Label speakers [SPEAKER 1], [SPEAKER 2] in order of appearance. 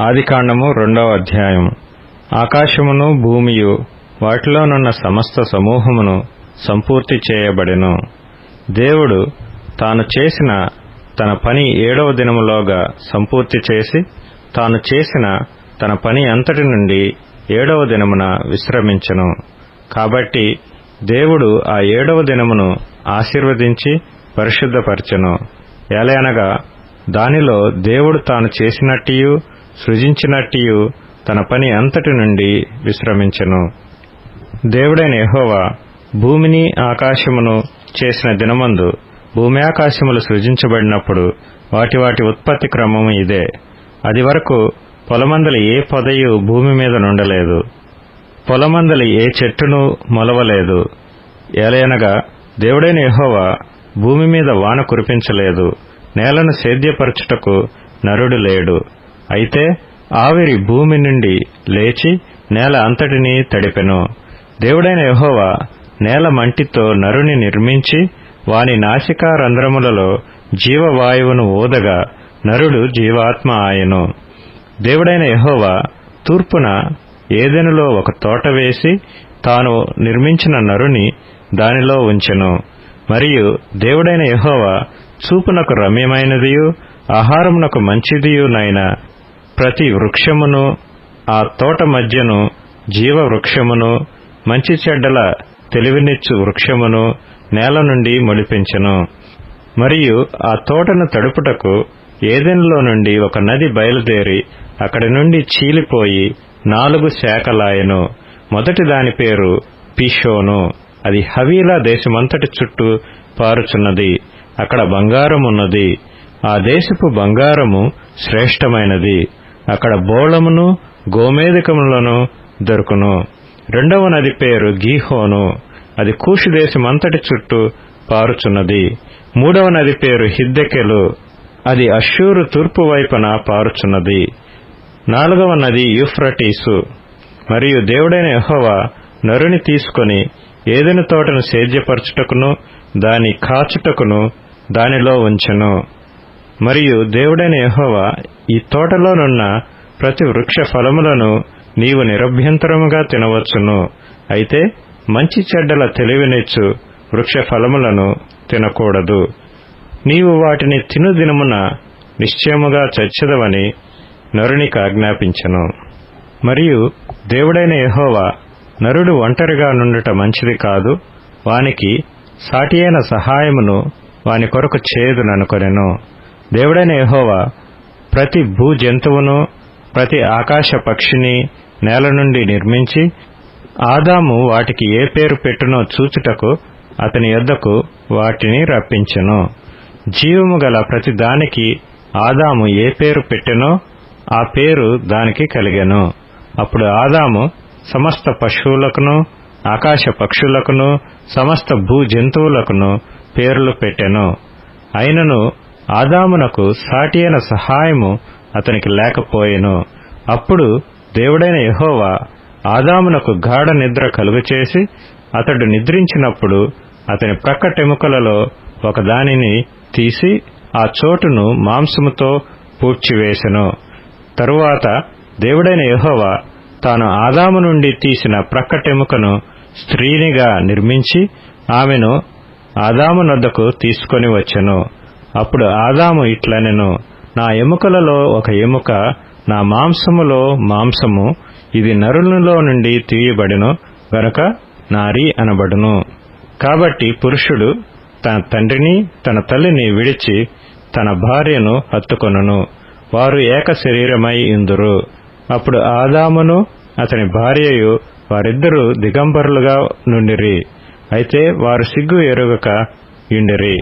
[SPEAKER 1] ఆదికాండము రెండవ అధ్యాయము. ఆకాశమును భూమియు వాటిలోనున్న సమస్త సమూహమును సంపూర్తి చేయబడెను. దేవుడు తాను చేసిన తన పని ఏడవ దినములోగా సంపూర్తి చేసి తాను చేసిన తన పని అంతటి నుండి ఏడవ దినమున విశ్రమించెను. కాబట్టి దేవుడు ఆ ఏడవ దినమును ఆశీర్వదించి పరిశుద్ధపరచెను. అనగా దానిలో దేవుడు తాను చేసినట్టియు సృజించినట్టియు తన పని అంతటి నుండి విశ్రమించెను. దేవుడైన యెహోవా భూమిని ఆకాశమును చేసిన దినమందు భూమి ఆకాశములు సృజించబడినప్పుడు వాటి వాటి ఉత్పత్తి క్రమము ఇదే. అది వరకు పొలమందలి ఏ పొదయు భూమి మీద నుండలేదు. పొలమందలి ఏ చెట్టును మొలవలేదు. ఏలయనగా దేవుడైన యెహోవా భూమి మీద వాన కురిపించలేదు. నేలను సేద్యపరచుటకు నరుడు లేడు. అయితే ఆవిరి భూమి నుండి లేచి నేల అంతటినీ తడిపెను. దేవుడైన యహోవా నేల మంటితో నరుని నిర్మించి వాని నాసికా రంధ్రములలో జీవవాయువును ఊదగా నరుడు జీవాత్మ ఆయను. దేవుడైన యహోవా తూర్పున ఏదెనులో ఒక తోట వేసి తాను నిర్మించిన నరుని దానిలో ఉంచెను. మరియు దేవుడైన యహోవా చూపునకు రమ్యమైనదియు ఆహారమునకు మంచిదియునైన ప్రతి వృక్షమును ఆ తోట మధ్యను జీవ వృక్షమును మంచి చెడ్డల తెలివినిచ్చు వృక్షమును నేల నుండి మొలిపించెను. మరియు ఆ తోటను తడుపుటకు ఏదెన్లో నుండి ఒక నది బయలుదేరి అక్కడి నుండి చీలిపోయి నాలుగు శాఖలాయెను. మొదటి దాని పేరు పిషోను. అది హవీలా దేశమంతటి చుట్టూ పారుచున్నది. అక్కడ బంగారమున్నది. ఆ దేశపు బంగారము శ్రేష్టమైనది. అక్కడ బోళమును గోమేధికములను దొరుకును. రెండవ నది పేరు గీహోను. అది కూషు దేశమంతటి చుట్టూ పారుచున్నది. మూడవ నది పేరు హిద్దెకెలు. అది అశ్షూరు తూర్పు వైపున పారుచున్నది. నాలుగవ నది యూఫ్రటీసు. మరియు దేవుడైన యెహోవా నరుని తీసుకొని ఏదైనా తోటను సేద్యపరచుటకును దాని కాచుటకును దానిలో ఉంచెను. మరియు దేవుడైన యహోవా ఈ తోటలోనున్న ప్రతి వృక్ష ఫలములను నీవు నిరభ్యంతరముగా తినవచ్చును. అయితే మంచి చెడ్డల తెలివినిచ్చు వృక్ష ఫలములను తినకూడదు. నీవు వాటిని తిను దినమున నిశ్చయముగా చచ్చదవని నరునికి ఆజ్ఞాపించను. మరియు దేవుడైన యహోవా నరుడు ఒంటరిగా నుండుట మంచిది కాదు. వానికి సాటియైన సహాయమును వాని కొరకు చేదుననుకొనెను దేవుడైన యహోవా ప్రతి భూ జంతువును ప్రతి ఆకాశ పక్షిని నేల నుండి నిర్మించి ఆదాము వాటికి ఏ పేరు పెట్టునో చూచుటకు అతని యొద్దకు వాటిని రప్పించెను. జీవము గల ప్రతి దానికి ఆదాము ఏ పేరు పెట్టెనో ఆ పేరు దానికి కలిగెను. అప్పుడు ఆదాము సమస్త పశువులకును ఆకాశ పక్షులకును సమస్త భూ జంతువులకును పేర్లు పెట్టెను. అయినను ఆదామునకు సాటి అయిన సహాయము అతనికి లేకపోయెను. అప్పుడు దేవుడైన యహోవా ఆదామునకు గాఢ నిద్ర కలుగచేసి అతడు నిద్రించినప్పుడు అతని ప్రక్కటెముకలలో ఒకదానిని తీసి ఆ చోటును మాంసముతో పూడ్చివేసెను. తరువాత దేవుడైన యహోవా తాను ఆదాము నుండి తీసిన ప్రక్కటెముకను స్త్రీనిగా నిర్మించి ఆమెను ఆదాము నొద్దకు తీసుకొని వచ్చెను. అప్పుడు ఆదాము ఇట్లనెను నా ఎముకలలో ఒక ఎముక నా మాంసములో మాంసము ఇది నరులలో నుండి తీయబడిను గనక నారి అనబడును. కాబట్టి పురుషుడు తన తండ్రిని తన తల్లిని విడిచి తన భార్యను హత్తుకొనును. వారు ఏక శరీరమై ఇందురు. అప్పుడు ఆదామును అతని భార్యయు వారిద్దరూ దిగంబరులుగా నుండిరి. అయితే వారు సిగ్గు ఎరుగక ఇండిరి.